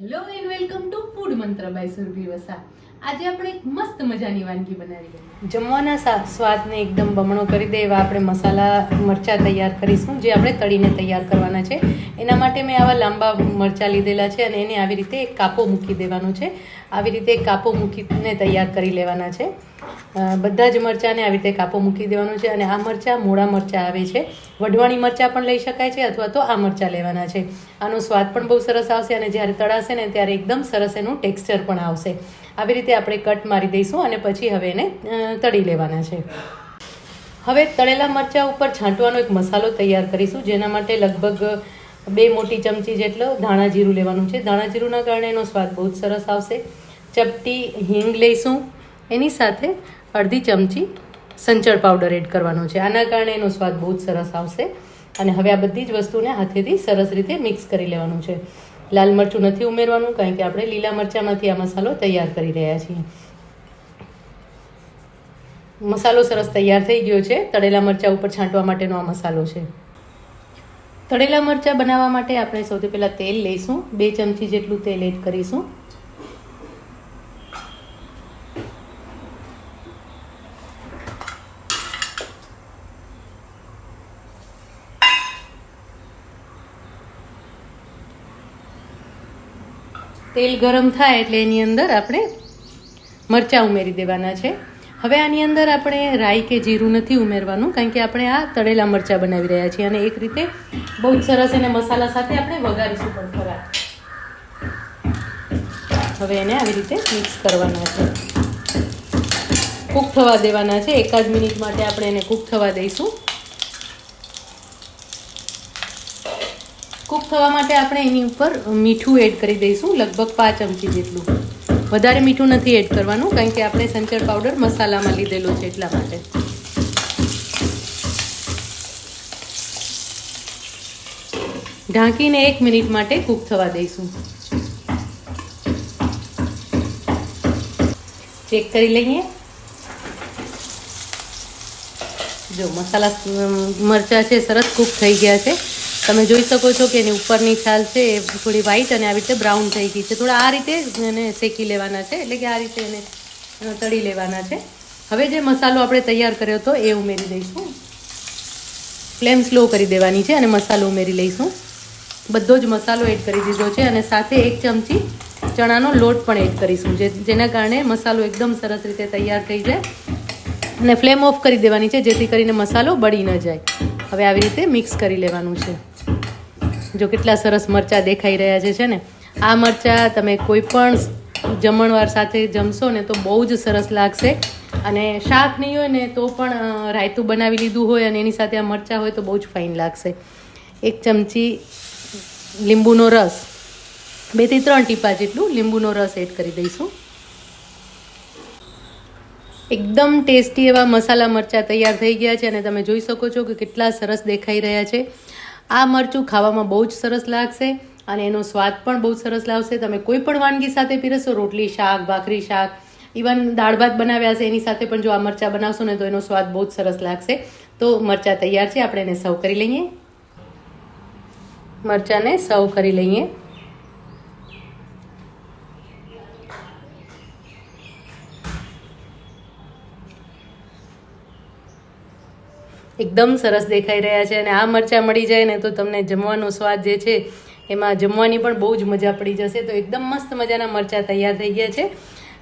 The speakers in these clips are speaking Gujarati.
Hello and welcome to food Mantra by Surbhi Vasa આજે આપણે એક મસ્ત મજાની વાનગી બનાવી જમવાના સ્વાદને એકદમ બમણો કરી દે એવા આપણે મસાલા, મરચાં તૈયાર કરીશું, જે આપણે તળીને તૈયાર કરવાના છે. એના માટે મેં આવા લાંબા મરચાં લીધેલા છે અને એને આવી રીતે એક કાપો મૂકી દેવાનો છે. આવી રીતે કાપો મૂકીને તૈયાર કરી લેવાના છે. બધા જ મરચાંને આવી રીતે કાપો મૂકી દેવાનું છે અને આ મરચાં મોડા મરચાં આવે છે. વઢવાણી મરચાં પણ લઈ શકાય છે અથવા તો આ મરચાં લેવાના છે. આનો સ્વાદ પણ બહુ સરસ આવશે અને જ્યારે તળાશે ને ત્યારે એકદમ સરસ એનું ટેક્સચર પણ આવશે. આવી રીતે આપણે કટ મારી દઈશું અને પછી હવે એને તળી લેવાના છે. હવે તળેલા મરચાં ઉપર છાંટવાનો એક મસાલો તૈયાર કરીશું, જેના માટે લગભગ બે મોટી ચમચી જેટલો ધાણા જીરું લેવાનું છે. ધાણા જીરુંના કારણે એનો સ્વાદ બહુ જ સરસ આવશે. ચપટી હિંગ લઈશું. એની સાથે અડધી ચમચી સંચળ પાવડર એડ કરવાનો છે. આના કારણે એનો સ્વાદ બહુ જ સરસ આવશે અને હવે આ બધી જ વસ્તુને હાથેથી સરસ રીતે મિક્સ કરી લેવાનું છે. લાલ મરચું નથી ઉમેરવાનું કારણ કે આપણે લીલા મરચાંમાંથી આ મસાલો તૈયાર કરી રહ્યા છીએ. મસાલો સરસ તૈયાર થઈ ગયો છે. તળેલા મરચાં ઉપર છાંટવા માટેનો આ મસાલો છે. તળેલા મરચાં બનાવવા માટે આપણે સૌથી પહેલાં તેલ લઈશું. બે ચમચી જેટલું તેલ એડ કરીશું. તેલ ગરમ થાય એટલે એની અંદર આપણે મરચાં ઉમેરી દેવાના છે. હવે આની અંદર આપણે રાઈ કે જીરું નથી ઉમેરવાનું, કારણ કે આપણે આ તળેલા મરચાં બનાવી રહ્યા છીએ અને એક રીતે બહુ જ સરસ એને મસાલા સાથે આપણે વગાડીશું પણ ખરા. હવે એને આવી રીતે મિક્સ કરવાના છે. કૂક થવા દેવાના છે. એકાદ મિનિટ માટે આપણે એને કૂક થવા દઈશું. થવા માટે આપણે એની ઉપર મીઠું એડ કરી દઈશું, લગભગ પાંચ ચમચી જેટલું. વધારે મીઠું નથી એડ કરવાનું, કારણ કે આપણે સંચર પાવડર મસાલામાં લીધેલો છે એટલા માટે. ઢાંકીને એક મિનિટ માટે કૂક થવા દઈશું. ચેક કરી લઈએ. જો મસાલા મરચાં છે, સરસ કૂક થઈ ગયા છે. તમે જોઈ શકો છો કે એની ઉપરની છાલ છે, એ થોડી વ્હાઈટ અને આવી રીતે બ્રાઉન થઈ ગઈ છે. થોડા આ રીતે એને શેકી લેવાના છે, એટલે કે આ રીતે એને તળી લેવાના છે. હવે જે મસાલો આપણે તૈયાર કર્યો હતો, એ ઉમેરી દઈશું. ફ્લેમ સ્લો કરી દેવાની છે અને મસાલો ઉમેરી લઈશું. બધો જ મસાલો એડ કરી દીધો છે અને સાથે એક ચમચી ચણાનો લોટ પણ એડ કરીશું, જે જેના કારણે મસાલો એકદમ સરસ રીતે તૈયાર થઈ જાય. અને ફ્લેમ ઓફ કરી દેવાની છે, જેથી કરીને મસાલો બળી ન જાય. હવે આવી રીતે મિક્સ કરી લેવાનું છે. જો કેટલા સરસ મરચાં દેખાઈ રહ્યા છે છે ને? આ મરચાં તમે કોઈ પણ જમણવાર સાથે જમશો ને તો બહુ જ સરસ લાગશે. અને શાક નહીં હોય ને તો પણ રાયતું બનાવી લીધું હોય અને એની સાથે આ મરચાં હોય તો બહુ જ ફાઇન લાગશે. એક ચમચી લીંબુનો રસ. બેથી ત્રણ ટીપા જેટલું લીંબુનો રસ એડ કરી દઈશું. એકદમ ટેસ્ટી એવા મસાલા મરચાં તૈયાર થઈ ગયા છે અને તમે જોઈ શકો છો કે કેટલા સરસ દેખાઈ રહ્યા છે. આ મરચું ખાવામાં બહુ જ સરસ લાગશે અને એનો સ્વાદ પણ બહુ સરસ લાવશે. તમે કોઈ પણ વાનગી સાથે પીરસશો રોટલી, શાક, ભાખરી શાક ઇવન દાળ ભાત બનાવ્યા છે એની સાથે પણ જો આ મરચાં બનાવશો ને તો એનો સ્વાદ બહુ જ સરસ લાગશે. તો મરચાં તૈયાર છે, આપણે એને સર્વ કરી લઈએ. મરચાંને સર્વ કરી લઈએ. એકદમ સરસ દેખાઈ રહ્યા છે અને આ મરચાં મળી જાય ને તો તમને જમવાનો સ્વાદ જે છે, એમાં જમવાની પણ બહુ જ મજા પડી જશે. તો એકદમ મસ્ત મજાના મરચાં તૈયાર થઈ ગયા છે.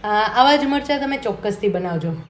આવા જ મરચાં તમે ચોક્કસથી બનાવજો.